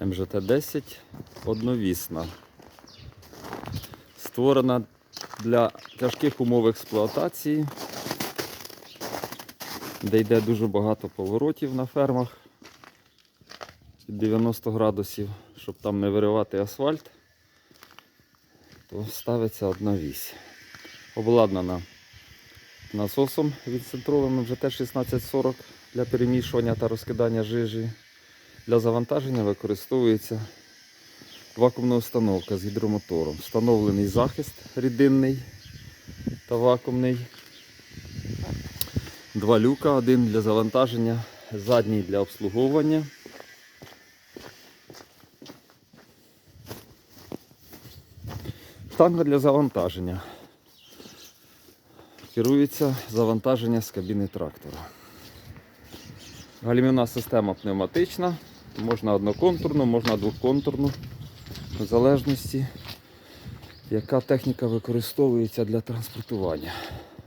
МЖТ-10 одновісна. Створена для тяжких умов експлуатації, де йде дуже багато поворотів на фермах під 90 градусів, щоб там не виривати асфальт, то ставиться одна вісь. Обладнана насосом відцентровим ЖТ 1640 для перемішування та розкидання жижі. Для завантаження використовується вакуумна установка з гідромотором. Встановлений захист рідинний та вакуумний. Два люка, один для завантаження, задній для обслуговування. Штанга для завантаження. Керується завантаження з кабіни трактора. Гальмівна система пневматична. Можна одноконтурну, можна двоконтурну, в залежності, яка техніка використовується для транспортування.